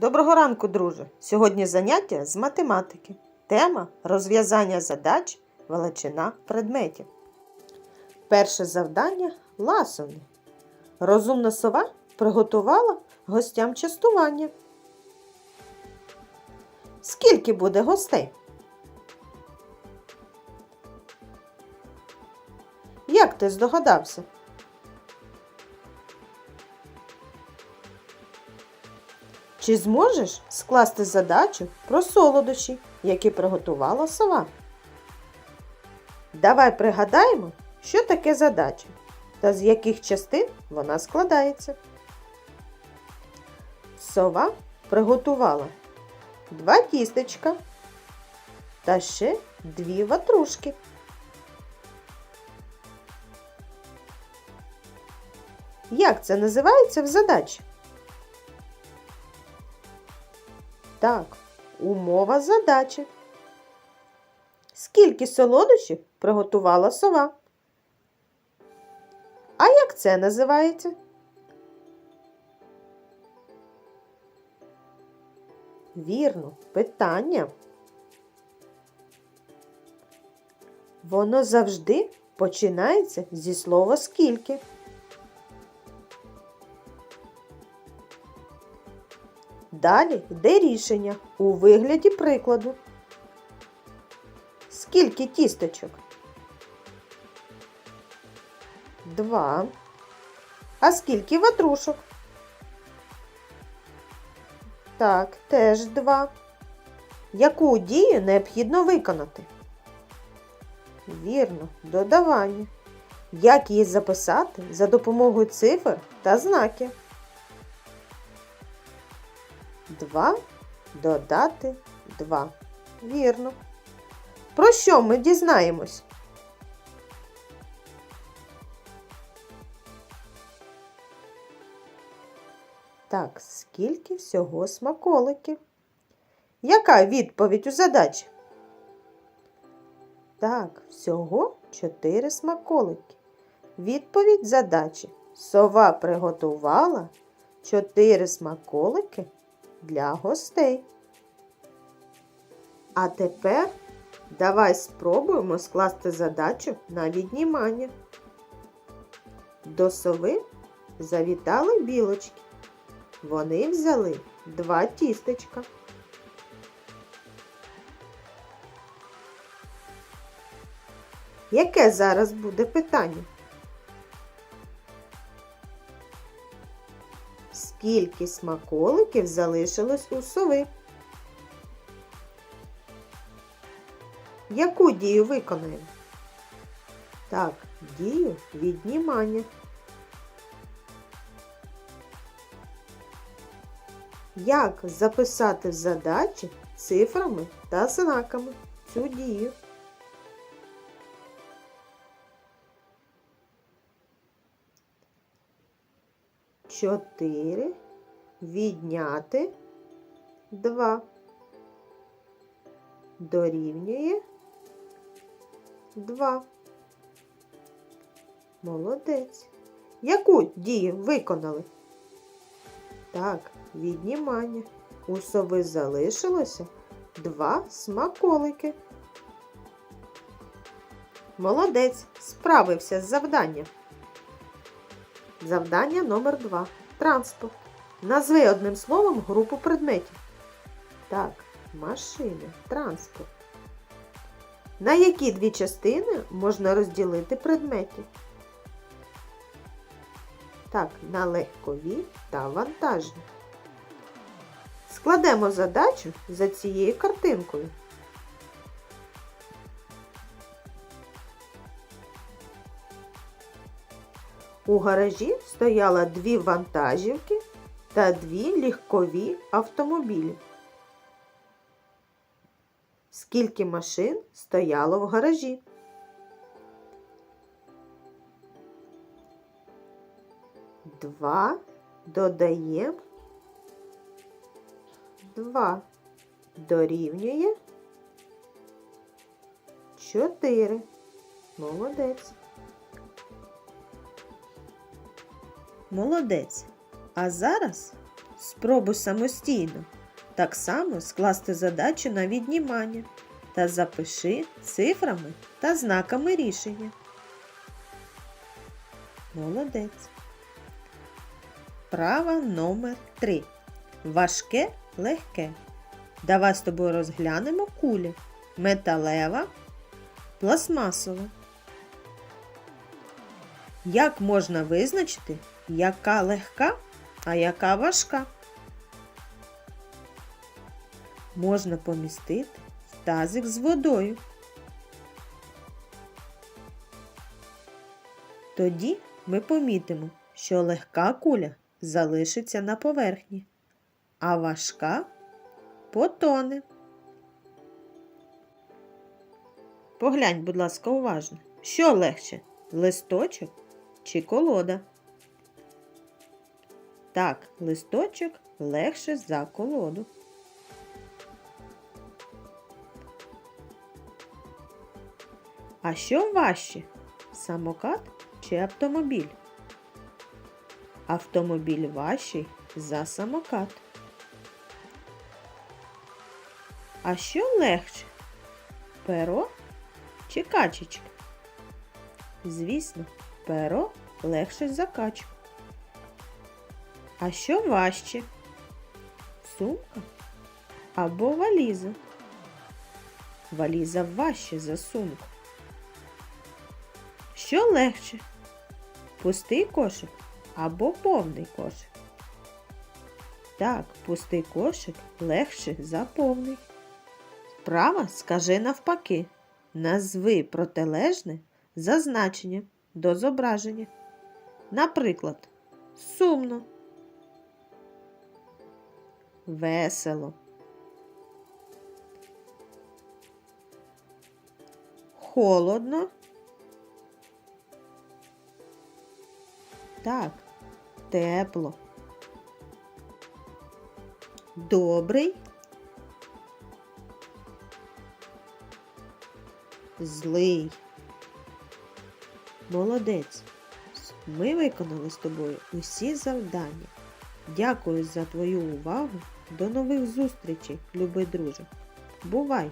Доброго ранку, друже! Сьогодні заняття з математики. Тема розв'язання задач, величина предметів. Перше завдання ласовне. Розумна сова приготувала гостям частування. Скільки буде гостей? Як ти здогадався? Чи зможеш скласти задачу про солодощі, які приготувала сова? Давай пригадаємо, що таке задача та з яких частин вона складається. Сова приготувала два тістечка та ще дві ватрушки. Як це називається в задачі? Так, умова задачі. Скільки солодощів приготувала сова? А як це називається? Вірно, питання. Воно завжди починається зі слова скільки. Далі йде рішення у вигляді прикладу. Скільки тісточок? Два. А скільки ватрушок? Так, теж два. Яку дію необхідно виконати? Вірно, додавання. Як її записати за допомогою цифр та знаків? 2 додати 2. Вірно. Про що ми дізнаємось? Так, скільки всього смаколиків? Яка відповідь у задачі? Так, всього 4 смаколики. Відповідь задачі. Сова приготувала 4 смаколики для гостей. А тепер давай спробуємо скласти задачу на віднімання. До сови завітали білочки. Вони взяли два тістечка. Яке зараз буде питання? Скільки смаколиків залишилось у сови? Яку дію виконаємо? Так, дію віднімання. Як записати в задачі цифрами та знаками цю дію? Чотири відняти два дорівнює два. Молодець. Яку дію виконали? Так, віднімання. У сови залишилося два смаколики. Молодець, справився з завданням. Завдання номер 2. Транспорт. Назви одним словом групу предметів. Так, машини, транспорт. На які дві частини можна розділити предмети? Так, на легкові та вантажні. Складемо задачу за цією картинкою. У гаражі стояло дві вантажівки та дві легкові автомобілі. Скільки машин стояло в гаражі? Два додаємо два дорівнює чотири. Молодець. Молодець. А зараз Спробуй самостійно. Так само скласти задачу на віднімання та запиши цифрами та знаками рішення. Молодець. Права номер 3. Важке, легке. Давай з тобою розглянемо кулі. Металева, пластмасова. Як можна визначити, яка легка, а яка важка? Можна помістити в тазик з водою. Тоді ми помітимо, що легка куля залишиться на поверхні, а важка потоне. Поглянь, будь ласка, уважно. Що легше? Листочок чи колода? Так, листочок легше за колоду. А що важче? Самокат чи автомобіль? Автомобіль важчий за самокат. А що легше? Перо чи качечка? Звісно, перо легше за качку. А що важче? Сумка або валіза? Валіза важче за сумку. Що легше? Пустий кошик або повний кошик? Так, пустий кошик легше за повний. Справа скажи навпаки. Назви протилежне за значенням до зображення. Наприклад, сумно, весело, холодно. Так, тепло. Добрий. Злий. Молодець. Ми виконали з тобою усі завдання. Дякую за твою увагу. До нових зустрічей, любий друже. Бувай!